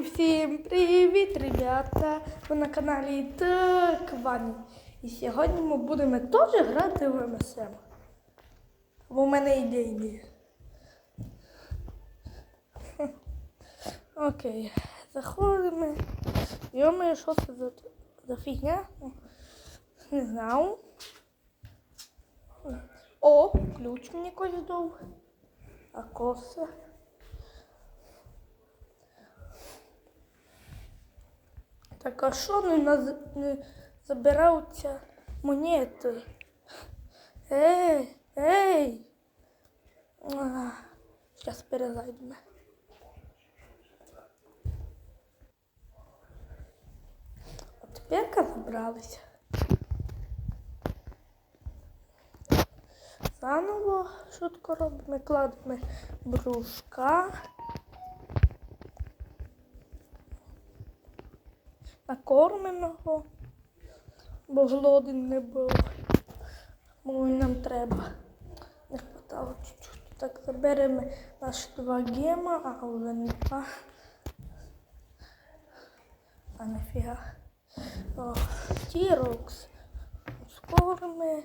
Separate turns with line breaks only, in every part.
всім привіт, ребята! Ви на каналі Тквані. І сьогодні ми будемо теж грати в МСМ. Бо в мене ідеї. Окей, заходимо. Йоми, що це за, за фігня? Не знаю. О, ключ мені когось дав. А коса. Так, а що не, наз... не забираються монети? Ей, ей! Зараз перезайдемо. А тепер забралися. Заново шутку робимо, кладемо брушка. Накормимо його, бо голоден не був. Бо нам треба. Не хватало чуть-чуть. Так, заберемо наші два гема, а вже не два. А нафіга. Тірокс. Скорими.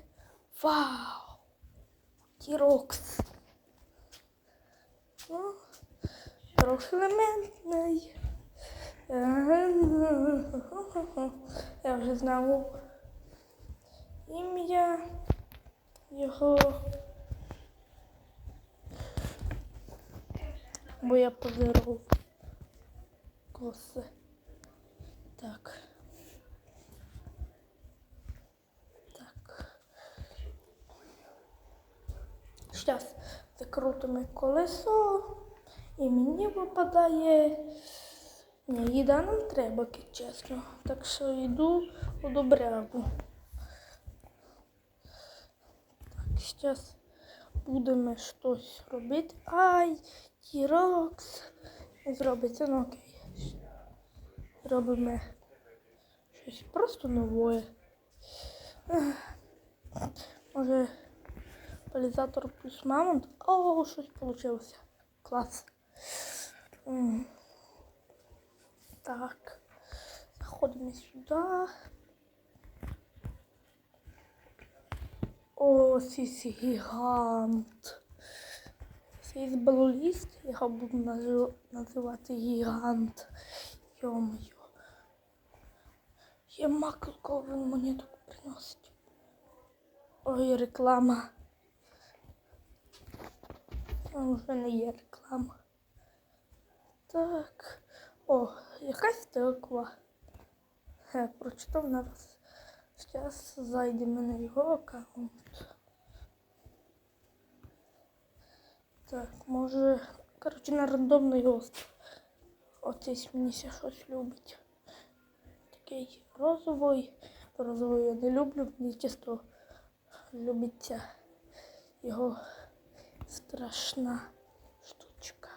Вау! Тірокс. Ну, трохи елементний. Я вже знав ім'я його. Бо я позирав коси. Так. Так. Зараз закрутимо колесо і мені випадає. Ні, їда нам треба, чесно. Так що йду у добрягу. Так, зараз будемо щось робити. Ай, тірокс. Зробиться, ну окей. Робимо щось просто нове. Може, полізатор плюс мамонт. О, щось вийшло. Клас. Так, заходимо сюди. О, сісі гігант. Цей балоліст, його буду назив- називати гігант. Йо-моє. Є макалко, він мені так приносить. Ой, реклама. А вже не є реклама. Так. О, якась тиква. Я прочитав нараз. Зараз зайдемо на його аккаунт. Так, може, коротше, на рандомний остров. Оцей мені ще щось любить. Такий розовий. Розовий я не люблю, мені чисто любиться його страшна штучка.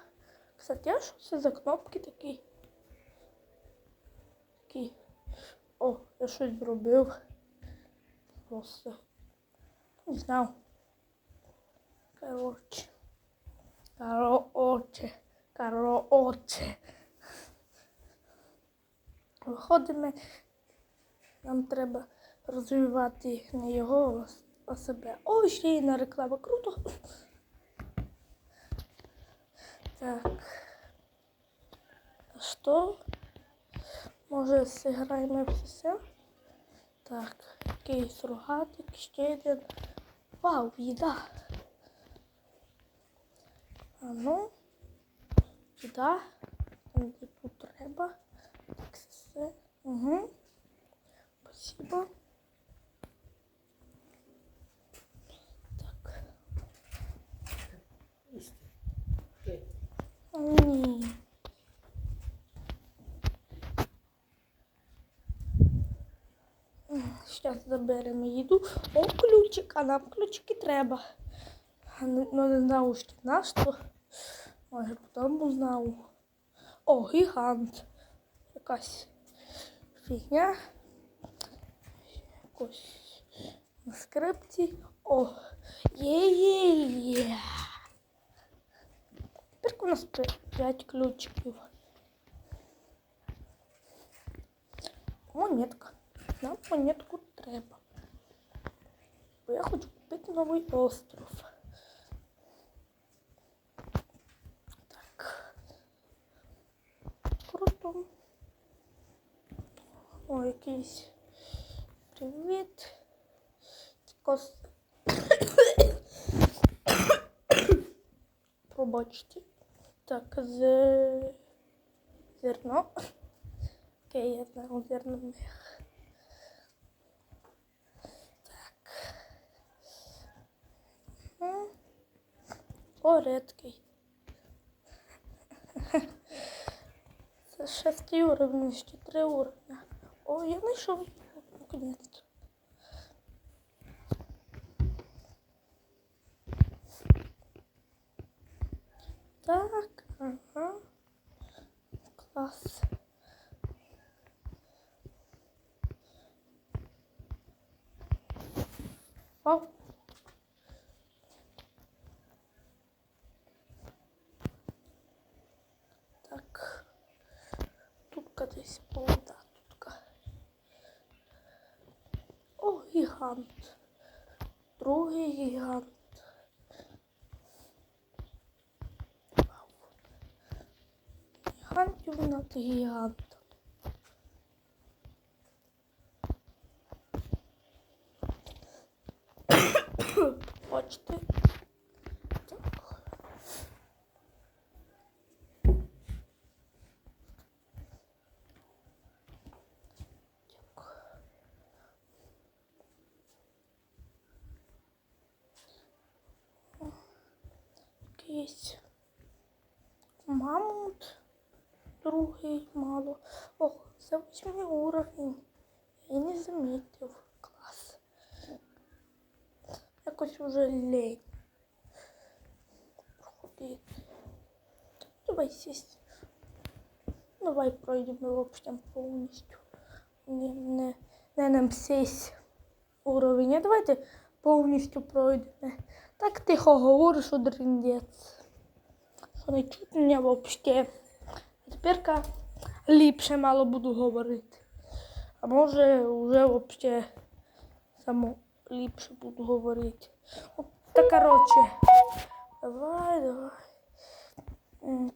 Кстати, а що це за кнопки такі? Такі. О, я щось зробив. Просто. Не знав. Коротше. Коротше. Коротше. Виходимо. Нам треба розвивати не його, себе. О, ще й на реклама. Круто. Так. Що? Може, зіграємо все? Так, якийсь рогатик, ще один. Вау, їда. А ну, їда. Там, де тут треба. Так, все. Угу. Спасибо. Так. Ні. Зараз заберемо їду. О, ключик, а нам ключики треба. Не- Ну не знаю, що на що. Може потім узнав. О, гігант. Якась фігня. Якось на скрипці. О, є-є-є. Тепер у нас 5 ключиків. монетка. Нам монетку треба. Бо я хочу купити новий остров. Так. Круто. О, якийсь привіт. Кос... Пробачте. Так, з... зерно. Окей, я знаю зерно в. Так. М. О, редкий. Це шестий уровень, ще три уровня. О, я знайшов його. Так, ага. Клас. Вау. Так. Тутка десь повода, тутка. О, гігант. Другий гігант. Гігантів над гігантом. Бачите? Так. Так. О, Якийсь мамонт, другий мало. О, це восьмий уровень. Я не замітив. Клас. Якось уже лень. Проходити. Давай сесть. Давай пройдемо вообще повністю. Не, не, не нам сесть уровень. А давайте повністю пройдемо. Так тихо говориш, що дріндець. Що не чути мене вообще. А тепер ліпше мало буду говорити. А може вже вообще само ліпше буду говорити. От, та коротше. Давай, давай.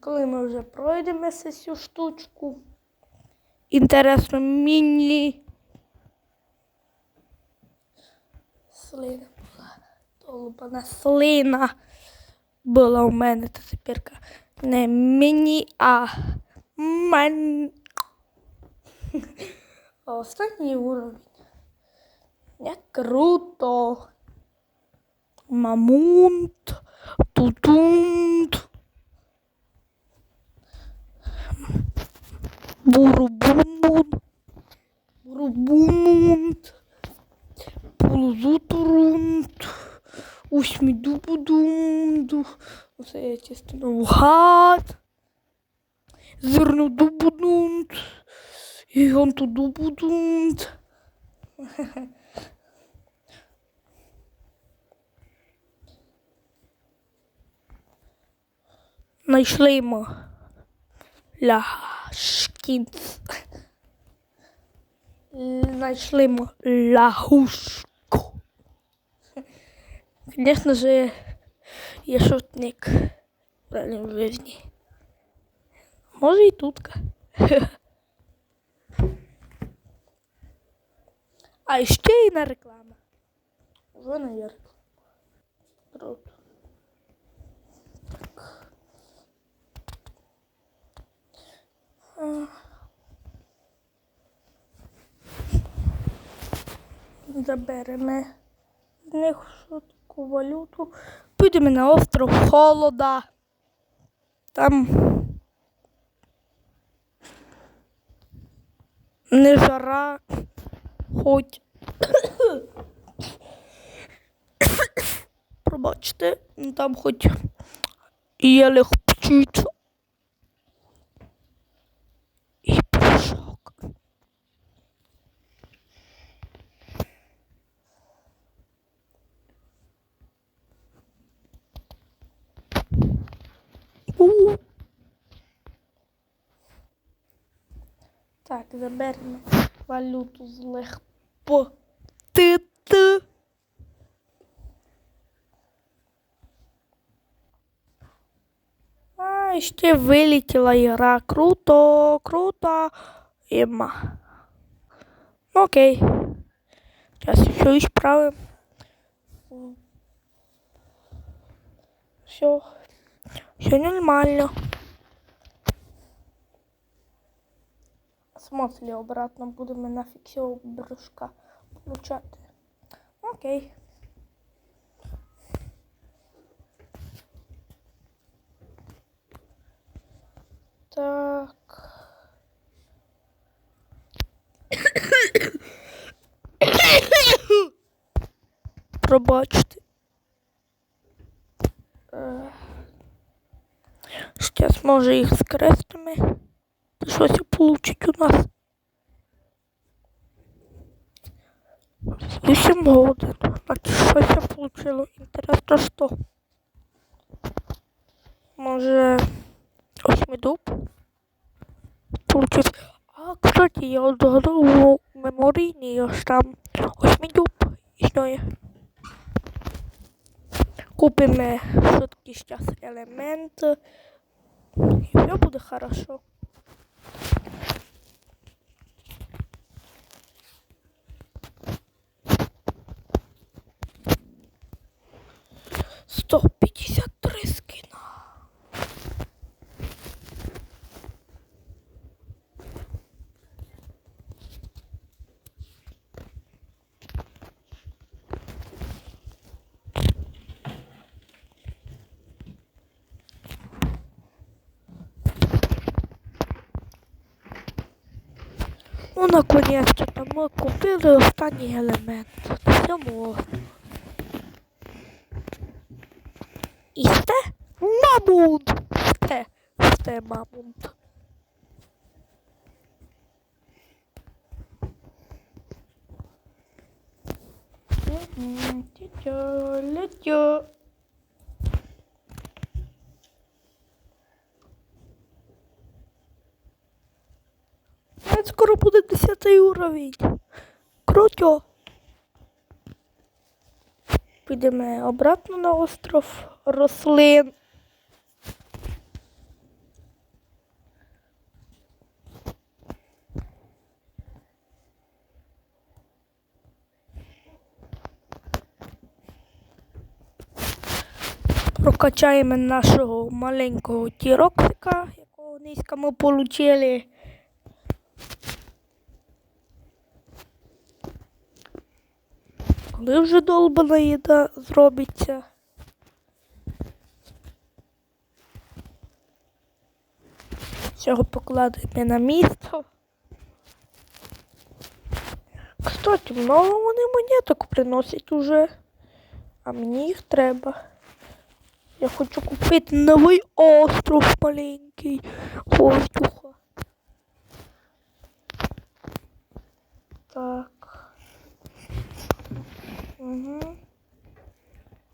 Коли ми вже пройдемо цю штучку. Інтересно, міні. Слина була. Долбана слина була у мене, та тепер не міні, а мен. Останній уровень. Як круто. Мамунт. Тутунт. Бурубумун. Бурубумунт. Пулзутурунт. Усмідубудунду. Оце я частину вгад. Зернодубудунт. Гігантодубудунт. Знайшли ми ляшкінц. Знайшли ми лягушку. Звісно же, я шутник в реальній. Може і тутка. А ще й на реклама. Уже на є реклама. Так. Заберемо з них швидку валюту. Підемо на остров Холода. Там жара, хоч. Пробачте, ну, там хоч і є легчиця. І пушок. У. Так, заберемо валюту злегпотити. А, ще вилетіла ігра. Круто, круто. Ема. Ну, окей. Сейчас еще исправим. Все. Все нормально. Смысле обратно будемо нафиг цього брюшка получати. Окей. Так. Пробачте. Сейчас може їх. Та щось получить у нас. 8 годин. Значить, щось я получило. Інтересно, що? Може, осьмидуб? Получив. А, кстати, я от згадав меморійній аж там осьмидуб існує. Купимо все-таки сейчас элемент. И все будет хорошо. Сто пятьдесят три скина. Ну, наконец-то ми купили останній елемент. Все можна. І сте? Мамонт! Сте, сте, мамонт. Тю-тю. Навіть скоро буде 10 уровень. Круто. Підемо обратно на остров рослин. Прокачаємо нашого маленького тіроксика, якого низько ми отримали. Коли вже долбана їда зробиться. Цього покладемо на місто. Кстати, много вони монеток приносять уже. А мені їх треба. Я хочу купити новий остров маленький воздуха. Так. Угу.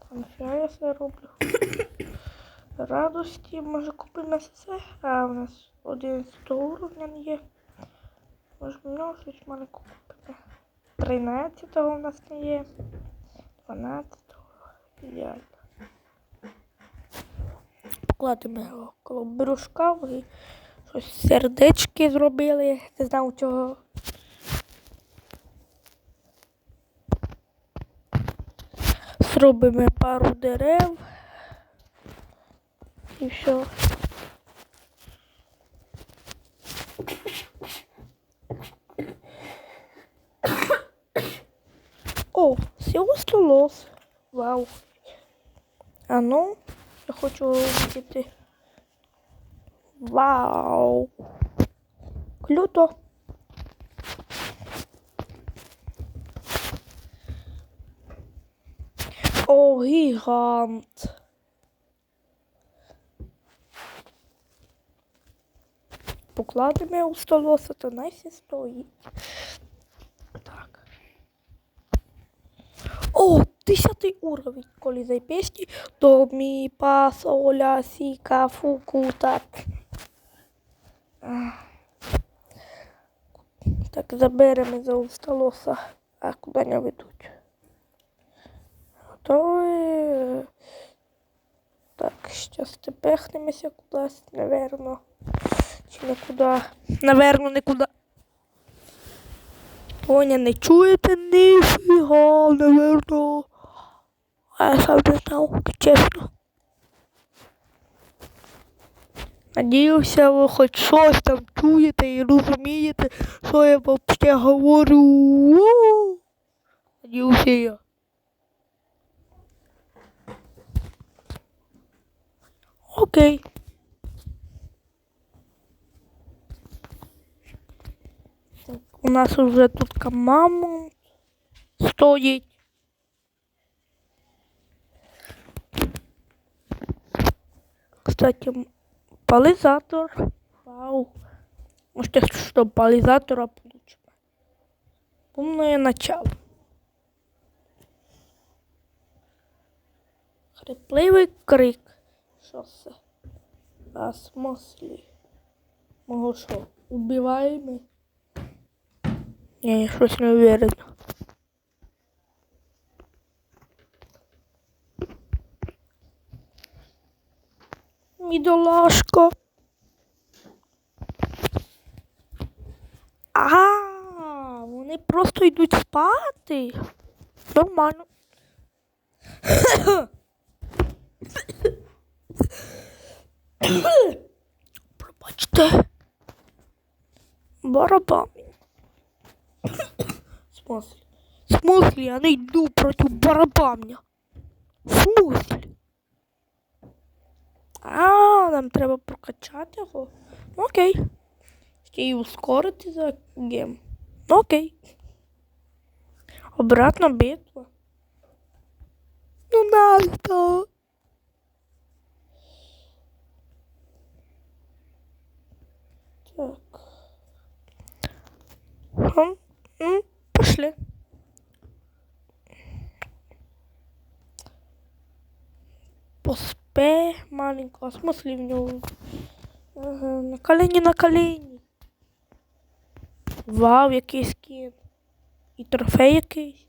Там я роблю. Радості, може купимо все. А у нас 11 уровня є. Може в нього щось маленько купити. 13 у нас не є. 12 ідеально. Покладемо його коло брюшка і щось сердечки зробили. Не знав чого. Зробимо пару дерев. І все. О, всього столос. Вау. А ну, я хочу увидіти. Вау. Круто. О, гігант. Покладемо у столоса, то найсі стоїть. 10 уровень. Коли запісні, до ми па, соля, сі, ка, фу, ку, та. Так, заберемо за усталоса, а куди не ведуть. Готові. Так, зараз тепехнемося кудись, наверное. Чи не куди? Наверно, не куди. Оня не чуєте? Ніфіга, наверно. А я сам не знав, чесно. Надіюся, ви хоч щось там чуєте і розумієте, що я взагалі говорю. О! Надіюся я. Окей. У нас уже тут мама стоїть. Кстати, м, полизатор. Вау. Может, я что, полизатора получим? Умное начало. Хрипливий крик. Що це? А смысле? Мого що? Убиваємо? Ні, я щось не уверен. Мідолашка. Ага, вони просто йдуть спати. Нормально. Пробачте. Барабан. В смысле? В смысле? Я не йду проти барабамня. В смысле? А, нам треба прокачати його. Окей. Ще й ускорити за гем. Окей. Обратна битва. Ну надо. Так. Хм, пошли. Поспе маленько, смысле в нього? Ага, на колені, на колені. Вау, який скін. І трофей якийсь.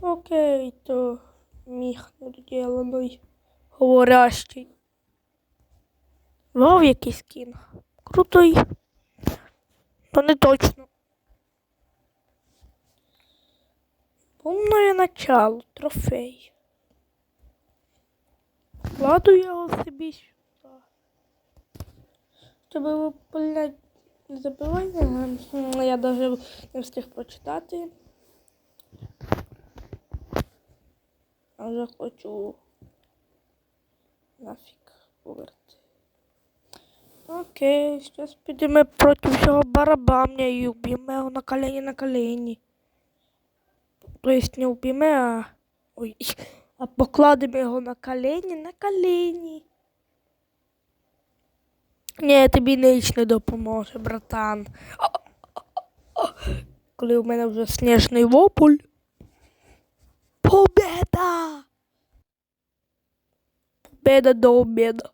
Окей, то міг недоділений говорящий. Вау, який скін. Крутий. То не точно. Повне начало, трофей. Ладу я його собі сюди. Щоб випалять не забивай. Ага. Я навіть не встиг прочитати. А вже хочу нафіг поверти. Окей, зараз підемо проти всього барабамня і уб'ємо його на колені на колені. То есть не уб'ємо, а... Ой, а покладемо його на колені на колені. Ні, тобі ніч не допоможе, братан. Коли у мене вже сніжний вопль. Победа! Победа до обеда.